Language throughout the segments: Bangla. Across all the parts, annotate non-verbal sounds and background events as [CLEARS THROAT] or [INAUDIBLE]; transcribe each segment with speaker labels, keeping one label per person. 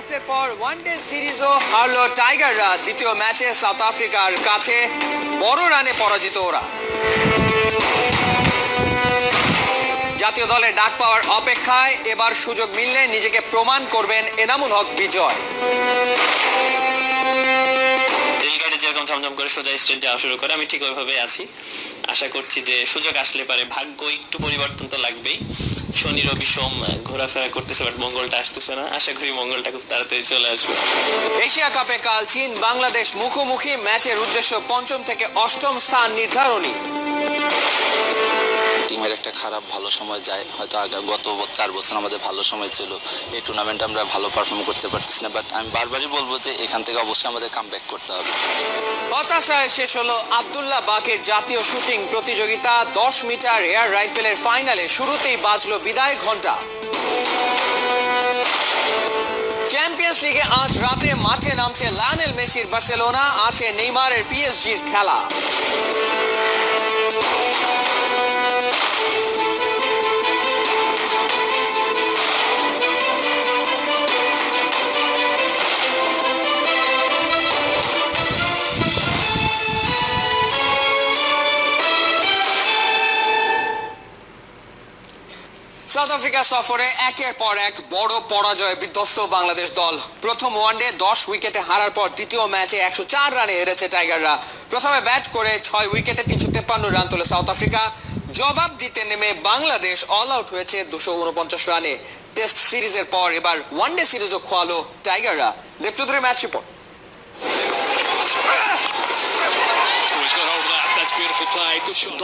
Speaker 1: টেস্টের পর ওয়ান ডে সিরিজও হারলো টাইগাররা। দ্বিতীয় ম্যাচে সাউথ আফ্রিকার কাছে বড় রানে পরাজিত ওরা। জাতীয় দলের ডাক পাওয়ার অপেক্ষায় এবার সুযোগ মিললে নিজেকে প্রমাণ করবেন এনামুল হক বিজয়।
Speaker 2: যেরকম ঝমঝম করে সোজা স্ট্রেট যাওয়া শুরু করে, আমি ঠিক ওইভাবে আছি। আশা করছি যে সুযোগ আসলে পারে। ভাগ্য একটু পরিবর্তন তো লাগবেই। শনি রবি সোম ঘোরাফেরা করতেছে বাট মঙ্গলটা আসতেছে না। আশা করি মঙ্গলটা খুব তাড়াতাড়ি চলে আসবে।
Speaker 1: এশিয়া কাপে কাল চীন বাংলাদেশ মুখোমুখি ম্যাচের উদ্দেশ্য পঞ্চম থেকে অষ্টম স্থান নির্ধারণী।
Speaker 3: টিমের একটা খারাপ ভালো সময় যায়। হয়তো আগে গত চার বছর আমাদের ভালো সময় ছিল। এই টুর্নামেন্টে আমরা ভালো পারফর্ম করতে পারতেছি না বাট আমি বারবারই বলব যে এখান থেকে অবশ্যই আমাদের কাম করতে হবে।
Speaker 1: হতাশায় শেষ হলো আব্দুল্লাহ বাকের জাতীয় শুটিং প্রতিযোগিতা। দশ মিটার এয়ার রাইফেলের ফাইনালে শুরুতেই বাজলো বিদায় ঘণ্টা চ্যাম্পিয়ন্স লিগে আজ রাতে মাঠে নামছে লায়নেল মেসির বার্সেলোনা, আছে নেইমারের পিএসজির খেলা। আফ্রিকা সফরে একের পর এক বড় পরাজয়ে বিধ্বস্ত বাংলাদেশ দল। প্রথম ওয়ানডে দশ উইকেটে হারার পর দ্বিতীয় ম্যাচে একশো চার রানে হেরেছে টাইগাররা। প্রথমে ব্যাট করে ছয় উইকেটে তিনশো তেপ্পান্ন রান তোলে সাউথ আফ্রিকা। জবাব দিতে নেমে বাংলাদেশ অল আউট হয়েছে দুশো উনপঞ্চাশ রানে। টেস্ট সিরিজের পর এবার ওয়ানডে সিরিজও খোয়ালো টাইগাররা। Deb Chowdhury match report.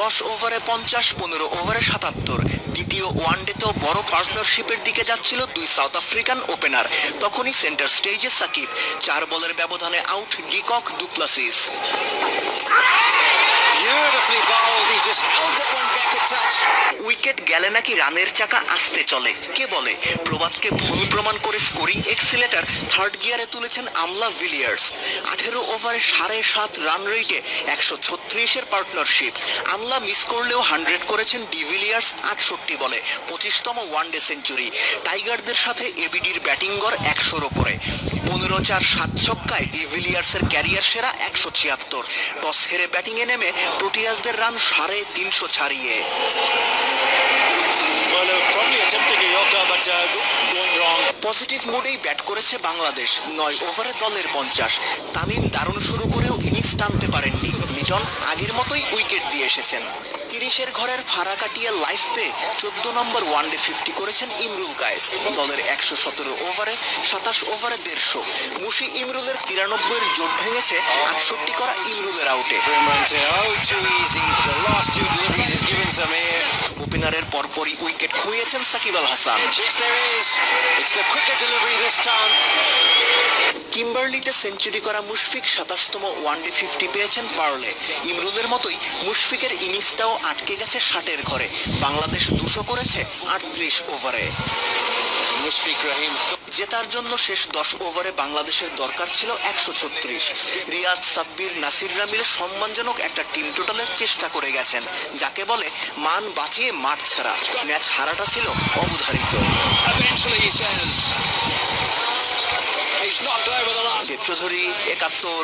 Speaker 4: দশ ওভারে পঞ্চাশ পনেরো ওভারে সাতাত্তর। দ্বিতীয় ওয়ানডেতেও বড় পার্টনারশিপের দিকে যাচ্ছিল দুই সাউথ আফ্রিকান ওপেনার। তখনই সেন্টার স্টেজে সাকিব চার বলের ব্যবধানে আউট ডিকক ডুপ্লাসিস। উইকেট গেলে নাকি রানের চাকা আসতে চলে কে বলে? প্রবাদকে ভুল প্রমাণ করে স্কোরিং এক্সিলেটার থার্ড গিয়ারে তুলেছেন আমলা ভিলিয়ার্স আঠেরো ওভারে সাড়ে সাত রান রেটে একশো ছত্রিশের পার্টনারশিপ আমলা মিস করলেও হান্ড্রেড করেছেন ডিভিলিয়ার্স আটষট্টি বলে পঁচিশতম ওয়ানডে সেঞ্চুরি। টাইগারদের সাথে এবিডির ব্যাটিং গড় একশোর ওপরে। পনেরো চার সাত ছক্কায় ডিভিলিয়ার্সের ক্যারিয়ার সেরা একশো ছিয়াত্তর। টস হেরে ব্যাটিংয়ে নেমে প্রোটিয়াসদের রান সাড়ে তিনশো ছাড়িয়ে। পজিটিভ মোডেই ব্যাট করেছে বাংলাদেশ। নয় ওভারে দলের পঞ্চাশ। তামিম দারুণ শুরু করেও ইনিংস টানতে পারেননি। লিটন আগের মতোই উইকেট দিয়ে এসেছেন। তিরিশের ঘরের ফাড়া কাটিয়ে লাইফ পেয়ে চোদ্দ নম্বর ওয়ানডে ফিফটি করেছেন ইমরুল কায়েস দলের একশো সতেরো ওভারে সাতাশ ওভারে দেড়শো। মুশি ইমরুলের তিরানব্বইয়ের জোট ভেঙেছে আটষট্টি করা ইমরুলের আউটে ওপেনারের পরপরই উইকেট খুইয়েছেন সাকিব আল হাসান। কিম্বার্লিতে সেঞ্চুরি করা মুশফিক সাতাশতম ওয়ানডে ফিফটি পেয়েছেন পার্লে। ইমরুলের মতোই মুশফিকের ইনিংসটাও আটকে গেছে ষাটের ঘরে। বাংলাদেশ দুশো করেছে আটত্রিশ ওভারে। মুশফিক রহিম জেতার জন্য শেষ দশ ওভারে বাংলাদেশের দরকার ছিল একশো ছত্রিশ। রিয়াদ সাব্বির নাসিররা মিলে সম্মানজনক একটা টিম টোটালের চেষ্টা করে গেছেন যাকে বলে মান বাঁচিয়ে মাঠ ছাড়া। ম্যাচ হারাটা ছিল অবধারিত। চৌধুরী একাত্তর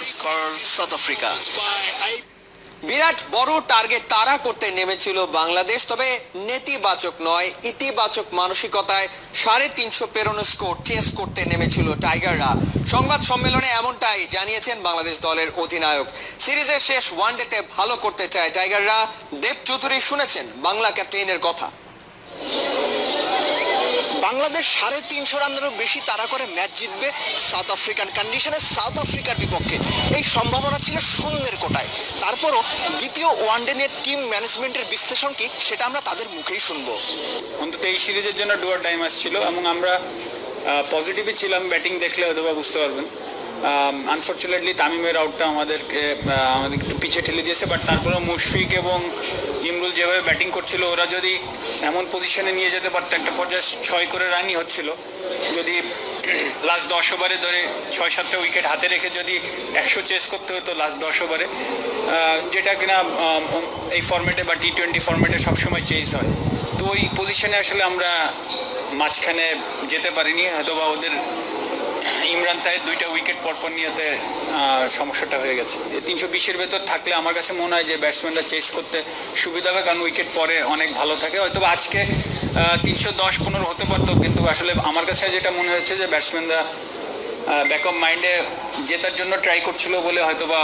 Speaker 4: সাউথ আফ্রিকা
Speaker 1: বিরাট বড় টার্গেট তারা করতে নেমেছিল বাংলাদেশ তবে নেতিবাচক নয় ইতিবাচক মানসিকতায় সাড়ে তিনশো পেরোনো স্কোর চেস করতে নেমেছিল টাইগাররা সংবাদ সম্মেলনে এমনটাই জানিয়েছেন বাংলাদেশ দলের অধিনায়ক। সিরিজের শেষ ওয়ানডেতে ভালো করতে চায় টাইগাররা দেব চৌধুরী শুনেছেন বাংলা ক্যাপ্টেনের কথা।
Speaker 4: বাংলাদেশ সাড়ে তিনশো রানেরও বেশি তারা করে ম্যাচ জিতবে সাউথ আফ্রিকান কন্ডিশনে। সাউথ আফ্রিকার বিপক্ষে এই সম্ভাবনা ছিল শূন্যের কোটায়। তারপরও দ্বিতীয় ওয়ানডে নিয়ে টিম ম্যানেজমেন্টের বিশ্লেষণ কি, সেটা আমরা তাদের মুখেই শুনব।
Speaker 5: অন্তত এই সিরিজের জন্য ডুয়ার টাইম আসছিল এবং আমরা পজিটিভই ছিলাম ব্যাটিং দেখলে হয়তো বুঝতে পারবেন। আনফর্চুনেটলি তামিমের আউটটা আমাদেরকে আমাদের একটু পিছিয়ে ঠেলে দিয়েছে বাট তারপরেও মুশফিক এবং ইমরুল যেভাবে ব্যাটিং করছিল, ওরা যদি এমন পজিশনে নিয়ে যেতে পারতো, একটা পর্যায়ে ছয় করে রানই হচ্ছিল। যদি [CLEARS THROAT] লাস্ট দশ ওভারে ধরে ছয়, সাতটা উইকেট হাতে রেখে যদি একশো চেস করতে হতো লাস্ট দশ ওভারে যেটা কিনা এই ফর্মেটে বা টি টোয়েন্টি ফর্মেটে সবসময় চেস হয়। তো ওই পজিশনে আসলে আমরা মাঝখানে যেতে পারিনি হয়তো বা ওদের ইমরান তাহের দুইটা উইকেট পরপর নিয়েতে সমস্যাটা হয়ে গেছে। তিনশো বিশের ভেতর থাকলে আমার কাছে মনে হয় যে ব্যাটসম্যানরা চেস করতে সুবিধা হবে, কারণ উইকেট পরে অনেক ভালো থাকে। হয়তো আজকে তিনশো দশ পনেরো হতে পারতো, কিন্তু আসলে আমার কাছে যেটা মনে হচ্ছে যে ব্যাটসম্যানরা ব্যাক অফ মাইন্ডে জেতার জন্য ট্রাই করছিল বলে হয়তো বা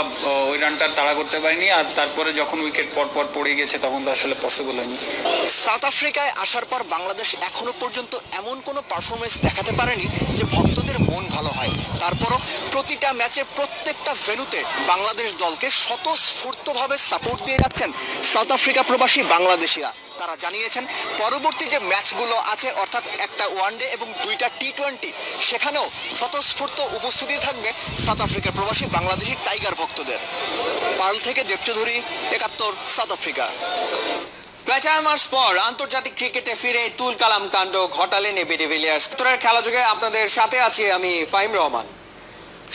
Speaker 5: ওই রানটা তাড়া করতে পারেনি। আর তারপরে যখন উইকেট পর পর পড়ে গেছে, তখন তো আসলে পসিবল হয়নি।
Speaker 4: সাউথ আফ্রিকায় আসার পর বাংলাদেশ এখনও পর্যন্ত এমন কোনো পারফরমেন্স দেখাতে পারেনি যে ভক্তদের মন তারপরও প্রতিটা ম্যাচে প্রত্যেকটা ভেন্যুতে বাংলাদেশ দলকে স্বতঃস্ফূর্তভাবে সাপোর্ট দিয়ে যাচ্ছেন সাউথ আফ্রিকা প্রবাসী বাংলাদেশিরা। তারা জানিয়েছেন, পরবর্তী যে ম্যাচগুলো আছে, অর্থাৎ একটা ওয়ানডে এবং দুইটা টি টোয়েন্টি সেখানেও স্বতঃস্ফূর্ত উপস্থিতি থাকবে সাউথ আফ্রিকা প্রবাসী বাংলাদেশি টাইগার ভক্তদের। পার্ল থেকে দেবচৌধুরী একাত্তর সাউথ আফ্রিকা
Speaker 1: প্রায় চার মাস পর আন্তর্জাতিক ক্রিকেটে ফিরে তুল কালাম কাণ্ড ঘটালেন এবি ডিভিলিয়ার্স উত্তরের খেলা যুগে আপনাদের সাথে আছি আমি ফাহিম রহমান।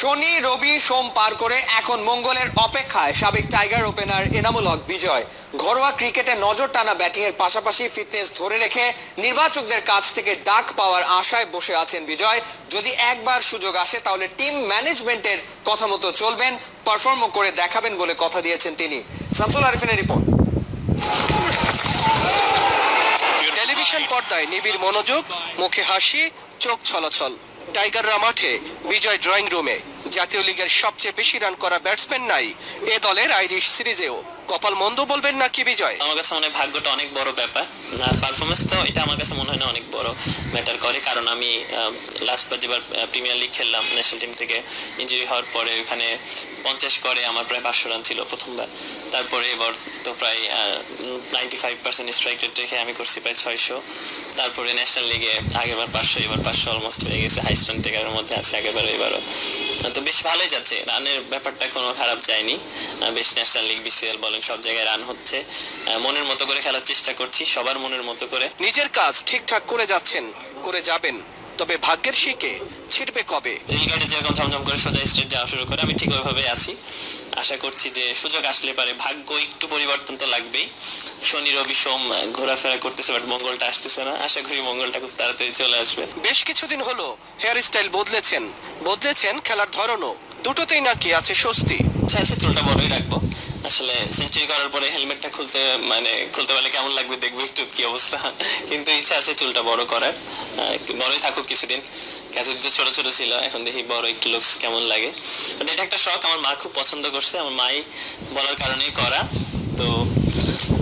Speaker 1: শনি, রবি, সোম পার করে এখন মঙ্গলের অপেক্ষায় সাবেক টাইগার ওপেনার এনামুল হক বিজয়। ঘরোয়া ক্রিকেটে নজর টানা ব্যাটিং এর পাশাপাশি ফিটনেস ধরে রেখে নির্বাচকদের কাছ থেকে ডাক পাওয়ার আশায় বসে আছেন বিজয়। যদি একবার সুযোগ আসে, তাহলে টিম ম্যানেজমেন্টের কথা মতো চলবেন, পারফর্মও করে দেখাবেন বলে কথা দিয়েছেন তিনি। শামসুল আরিফিনের রিপোর্ট।
Speaker 6: টেলিভিশন পর্দায় নিবিড় মনোযোগ, মুখে হাসি, চোখ ছলছল। টাইগাররা মাঠে বিজয় ড্রয়িং রুমে। জাতীয় লিগের সবচেয়ে বেশি রান করা ব্যাটসম্যান নাই, এ দলের আইরিশ সিরিজেও কপাল মন্দ বলবেন নাকি বিজয়?
Speaker 2: আমার কাছে মনে ভাগ্যটা অনেক বড় ব্যাপার। আর পারফরমেন্স তো এটা আমার কাছে মনে হয় না অনেক বড় ম্যাটার করে, কারণ আমি লাস্ট বার যেবার প্রিমিয়ার লিগ খেললাম ন্যাশনাল টিম থেকে ইঞ্জুরি হওয়ার পরে ওখানে পঞ্চাশ করে আমার প্রায় পাঁচশো রান ছিল প্রথমবার। তারপরে এবার তো প্রায় ninety five percent strike rate রেখে আমি করছি প্রায় ছয়শো। তারপরে ন্যাশনাল লিগে আগেরবার পাঁচশো, এবার পাঁচশো অলমোস্ট হয়ে গেছে হাই স্ট্যান্ড টেকারের মধ্যে আছে আগেরবার এবারও। তো বেশ ভালোই যাচ্ছে, রানের ব্যাপারটা কোনো খারাপ যায়নি। বেশ ন্যাশনাল লিগ বিসিএল বলেন সব জায়গায় রান হচ্ছে। মনের মতো করে খেলার চেষ্টা করছি সবার মনের মতো করে।
Speaker 6: নিজের কাজ ঠিকঠাক করে যাচ্ছেন করে যাবেন। তবে ভাগ্যের শিকে ছিড়বে কবে?
Speaker 2: যেরকম ঝমঝম করে সোজা স্ট্রেট যাওয়া শুরু করে আমি ঠিক ওইভাবে আছি। আশা করছি যে সুযোগ আসলে পারে। ভাগ্য একটু পরিবর্তন তো লাগবেই। শনি রবি সোম ঘোরাফেরা করতেছে বাট মঙ্গলটা আসতেছে না। আশা করি মঙ্গলটা খুব তাড়াতাড়ি চলে আসবে।
Speaker 6: বেশ কিছুদিন হলো হেয়ার স্টাইল বদলেছেন। বদলেছেন খেলার ধরনও। দুটোতেই নাকি আছে স্বস্তি।
Speaker 2: ইচ্ছা আছে চুলটা বড়ই রাখব। আসলে সেঞ্চুরি করার পরে হেলমেটটা খুলতে মানে খুলতে পারলে কেমন লাগবে দেখব একটু কি অবস্থা। কিন্তু ইচ্ছা আছে চুলটা বড় করার। বড়ই থাকুক কিছুদিন। এতদিন তো ছোট ছোট ছিল, এখন দেখি বড় একটু লুকস কেমন লাগে। এটা একটা শখ আমার মা খুব পছন্দ করছে, আমার মাই বলার কারণেই করা। তো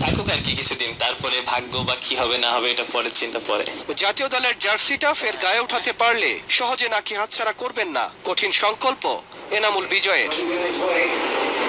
Speaker 2: থাকুক আর কি কিছুদিন, তারপরে ভাগ্য বা কি হবে না হবে এটা পরের চিন্তা পরে।
Speaker 6: জাতীয় দলের জার্সিটা ফের গায়ে উঠাতে পারলে সহজে নাকি হাতছাড়া করবেন না? কঠিন সংকল্প, এনামুল বিজয়ের।